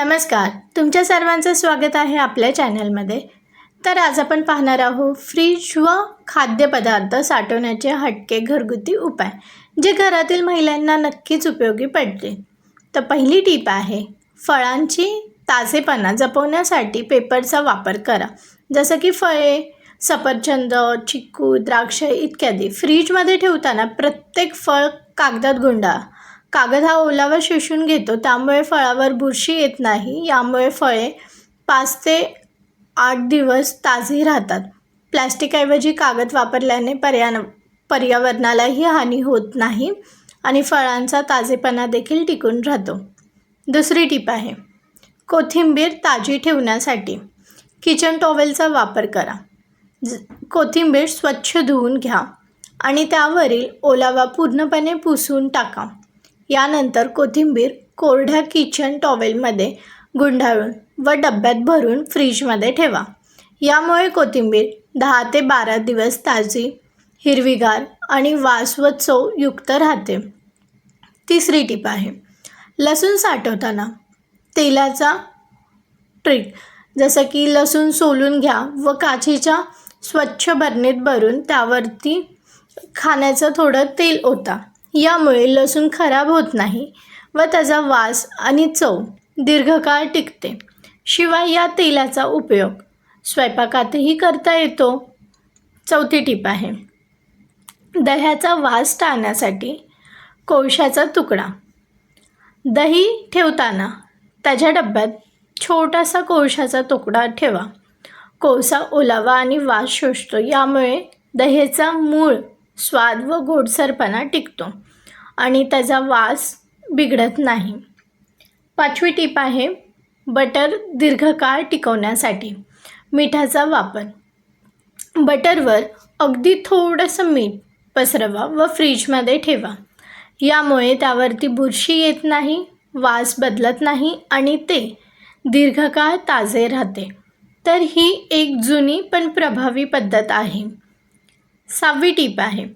नमस्कार तुमच्या सर्वांचं स्वागत आहे आपल्या चॅनलमध्ये. तर आज आपण पाहणार आहोत फ्रीज व खाद्यपदार्थ साठवण्याचे हटके घरगुती उपाय जे घरातील महिलांना नक्कीच उपयोगी पडते तर पहिली टीप आहे फळांची ताजेपणा जपवण्यासाठी पेपरचा वापर करा. जसं की फळे सफरचंद चिक्कू द्राक्ष इत्यादी. फ्रीजमध्ये ठेवताना प्रत्येक फळ कागदात गुंडा कागद हा ओलावा शोषून घेतो त्यामुळे फळावर बुरशी येत नाही यामुळे फळे पाच ते आठ दिवस ताजी राहतात. प्लॅस्टिकऐवजी कागद वापरल्याने पर्यान पर्यावरणालाही हानी होत नाही आणि फळांचा ताजेपणा देखील टिकून राहतो. दुसरी टीप आहे कोथिंबीर ताजी ठेवण्यासाठी. किचन टॉवेलचा वापर करा. ज कोथिंबीर स्वच्छ धुवून घ्या आणि त्यावरील ओलावा पूर्णपणे पुसून टाका. यानंतर कोथिंबीर कोरड्या किचन टॉवेलमध्ये गुंडाळून व डब्यात भरून फ्रीजमध्ये ठेवा. यामुळे कोथिंबीर दहा ते बारा दिवस ताजी हिरवीगार आणि वास व चवयुक्त राहते. तिसरी टीप आहे लसूण साठवताना तेलाचा ट्रिक जसं की लसूण सोलून घ्या व काचेच्या स्वच्छ बरणीत भरून त्यावरती खाण्याचं थोडं तेल ओता. यामुळे लसूण खराब होत नाही व त्याचा वास आणि चव दीर्घकाळ टिकते. शिवाय या तेलाचा उपयोग स्वयंपाकातही करता येतो. चौथी टीप आहे. दह्याचा वास टाळण्यासाठी कोळशाचा तुकडा. दही ठेवताना त्याच्या डब्यात छोटासा कोळशाचा तुकडा ठेवा. कोळसा ओलावा आणि वास शोषतो. यामुळे दह्याचा मूळ स्वाद व गोडसरपणा टिकतो आणि त्याचा वास बिघडत नाही. पाचवी टीप आहे बटर दीर्घकाळ टिकवण्यासाठी. मिठाचा वापर. बटरवर अगदी थोडंसं मीठ पसरवा व फ्रीजमध्ये ठेवा. यामुळे त्यावरती बुरशी येत नाही वास बदलत नाही आणि ते दीर्घकाळ ताजे राहते. तर ही एक जुनी पण प्रभावी पद्धत आहे. सहावी टीप आहे.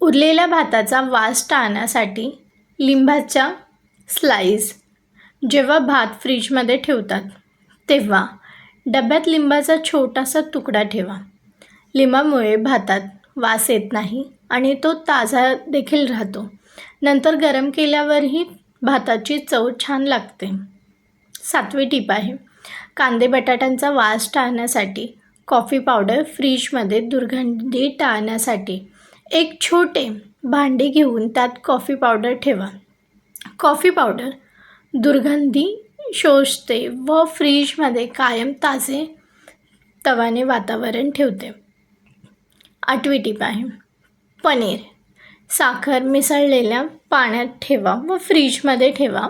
उरलेल्या भाताचा वास टाळण्यासाठी लिंबाच्या स्लाईस जेव्हा भात फ्रीजमध्ये ठेवतात तेव्हा डब्यात लिंबाचा छोटासा तुकडा ठेवा. लिंबामुळे भातात वास येत नाही आणि तो ताजा देखील राहतो. नंतर गरम केल्यावरही भाताची चव छान लागते. सातवी टीप आहे. कांदे बटाट्यांचा वास टाळण्यासाठी कॉफी पावडर फ्रीजमध्ये दुर्गंधी टाळण्यासाठी एक छोटे भांडे घेऊन त्यात कॉफी पावडर ठेवा. कॉफी पावडर दुर्गंधी शोषते व फ्रीजमध्ये कायम ताजे तवाने वातावरण ठेवते. आठवी टीप आहे पनीर. साखर मिसळलेल्या पाण्यात ठेवा व फ्रीजमध्ये ठेवा.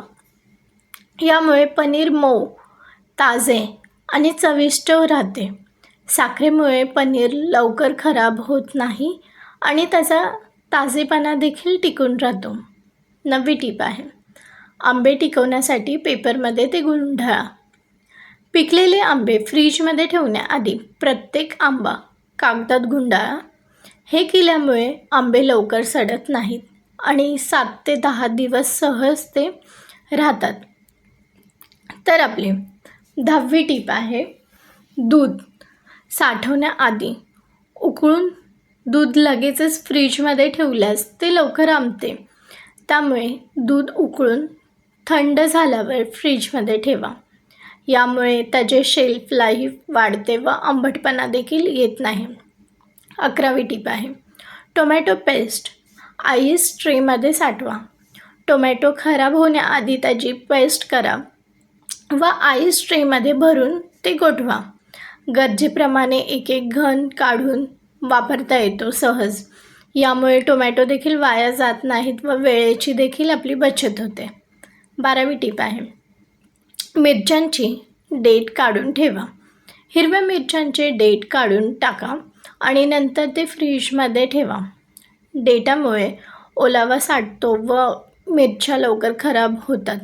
यामुळे पनीर मऊ ताजे आणि चविष्ट राहते. साखरेमुळे पनीर लवकर खराब होत नाही आणि त्याचा ताजेपणा देखील टिकून राहतो. नववी टीप आहे. आंबे टिकवण्यासाठी पेपरमध्ये ते गुंढाळा पिकलेले आंबे फ्रीजमध्ये ठेवण्याआधी प्रत्येक आंबा कागदात गुंडाळा. हे केल्यामुळे आंबे लवकर सडत नाहीत आणि सात ते दहा दिवस सहज ते राहतात. तर आपली दहावी टीप आहे दूध. साठवण्याआधी उकळून दूध लगेचच फ्रीजमध्ये ठेवल्यास ते लवकर आंबते त्यामुळे दूध उकळून थंड झाल्यावर फ्रीजमध्ये ठेवा. यामुळे त्याचे शेल्फ लाईफ वाढते व आंबटपणा देखील येत नाही. अकरावी टीप आहे. टोमॅटो पेस्ट आईस ट्रेमध्ये साठवा. टोमॅटो खराब होण्याआधी त्याची पेस्ट करा व आईस ट्रेमध्ये भरून ते गोठवा. गरजेप्रमाणे एक एक घन काढून वापरता येतो सहज. यामुळे टोमॅटो देखील वाया जात नाहीत व वेळेची देखील आपली बचत होते. बारावी टीप आहे. मिरच्यांची डेट काढून ठेवा. हिरव्या मिरच्यांचे डेट काढून टाका आणि नंतर ते फ्रीजमध्ये ठेवा. डेटामुळे ओलावा साठतो व मिरच्या लवकर खराब होतात.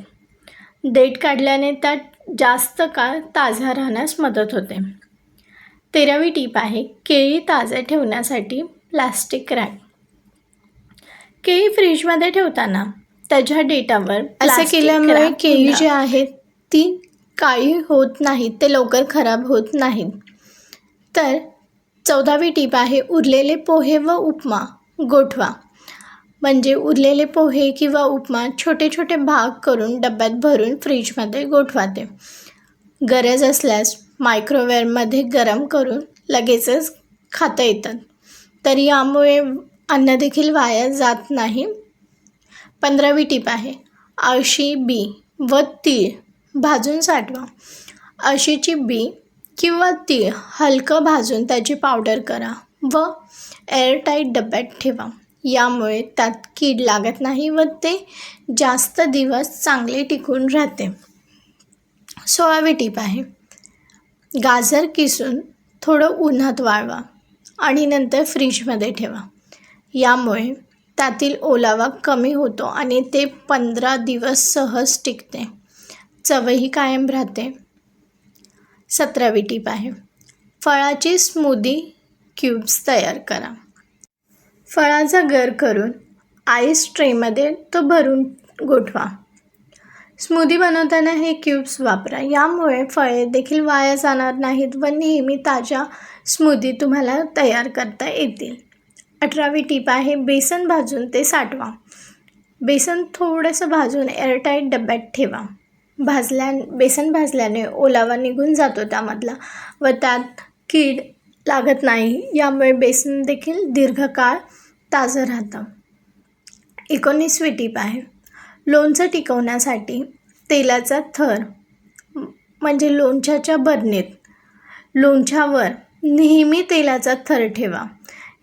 डेट काढल्याने त्या जास्त काळ ताज्या राहण्यास मदत होते. तेरावी टीप आहे केळी ताजे ठेवण्यासाठी प्लास्टिक रॅक केळी फ्रीजमध्ये ठेवताना त्याच्या डेटावर असं केल्यामुळे केळी. जी आहे ती काळी होत नाहीत ते लवकर खराब होत नाहीत. तर चौदावी टीप आहे उरलेले पोहे व उपमा गोठवा. म्हणजे उरलेले पोहे किंवा उपमा छोटे छोटे भाग करून डब्यात भरून फ्रीजमध्ये गोठवा ते. गरज असल्यास मायक्रोवेवमध्ये गरम करून लगेचच खाता येतात. तर यामुळे अन्नदेखील वाया जात नाही. पंधरावी टीप आहे. अळशी बी व तीळ. भाजून साठवा. अळशीची बी किंवा तीळ हलकं भाजून त्याची पावडर करा व एअरटाईट डब्यात ठेवा. यामुळे त्यात कीड लागत नाही व ते जास्त दिवस चांगले टिकून राहते. सोळावी टीप आहे. गाजर किसून थोडं उन्हात वाळवा आणि नंतर फ्रीजमध्ये ठेवा. यामुळे त्यातील ओलावा कमी होतो आणि ते पंधरा दिवस सहज टिकते. चवही कायम राहते. सतरावी टीप आहे. फळाची स्मूदी क्यूब्स तयार करा. फळाचा गर करून आईस ट्रेमध्ये तो भरून गोठवा. स्मूदी बनवताना हे क्यूब्स वापरा. यामुळे फळे देखील वाया जाणार नाहीत व नेहमी ताज्या स्मूदी तुम्हाला तयार करता येतील. अठरावी टीप आहे बेसन भाजून ते साठवा. बेसन थोडंसं भाजून एअरटाईट डब्यात ठेवा. भाजल्या बेसन भाजल्याने ओलावा निघून जातो त्यामधला व त्यात कीड लागत नाही. यामुळे बेसन देखील दीर्घकाळ ताजं राहतं. एकोणीसवी टीप आहे लोणचं टिकवण्यासाठी तेलाचा थर म्हणजे लोणच्याच्या बरणीत. लोणच्यावर नेहमी तेलाचा थर ठेवा.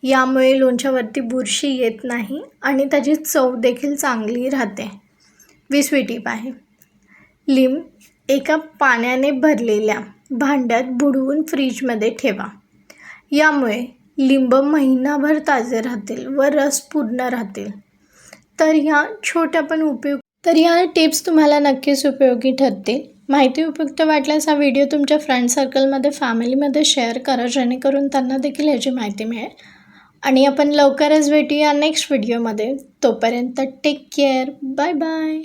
यामुळे लोणच्यावरती बुरशी येत नाही आणि त्याची चव देखील चांगली राहते. विसवी टीप आहे. लिंब एका पाण्याने भरलेल्या भांड्यात बुडवून फ्रीजमध्ये ठेवा. यामुळे लिंब महिनाभर ताजे राहतील व रस पूर्ण राहतील. तर ह्या छोट्या पण उपयोग तर ह्या टिप्स तुम्हाला नक्कीच उपयोगी ठरतील. माहिती उपयुक्त वाटल्यास हा व्हिडिओ तुमच्या फ्रेंड सर्कलमध्ये फॅमिलीमध्ये शेअर करा जेणेकरून त्यांना देखील याची माहिती मिळेल. आणि आपण लवकरच भेटूया नेक्स्ट व्हिडिओमध्ये तोपर्यंत टेक केअर बाय बाय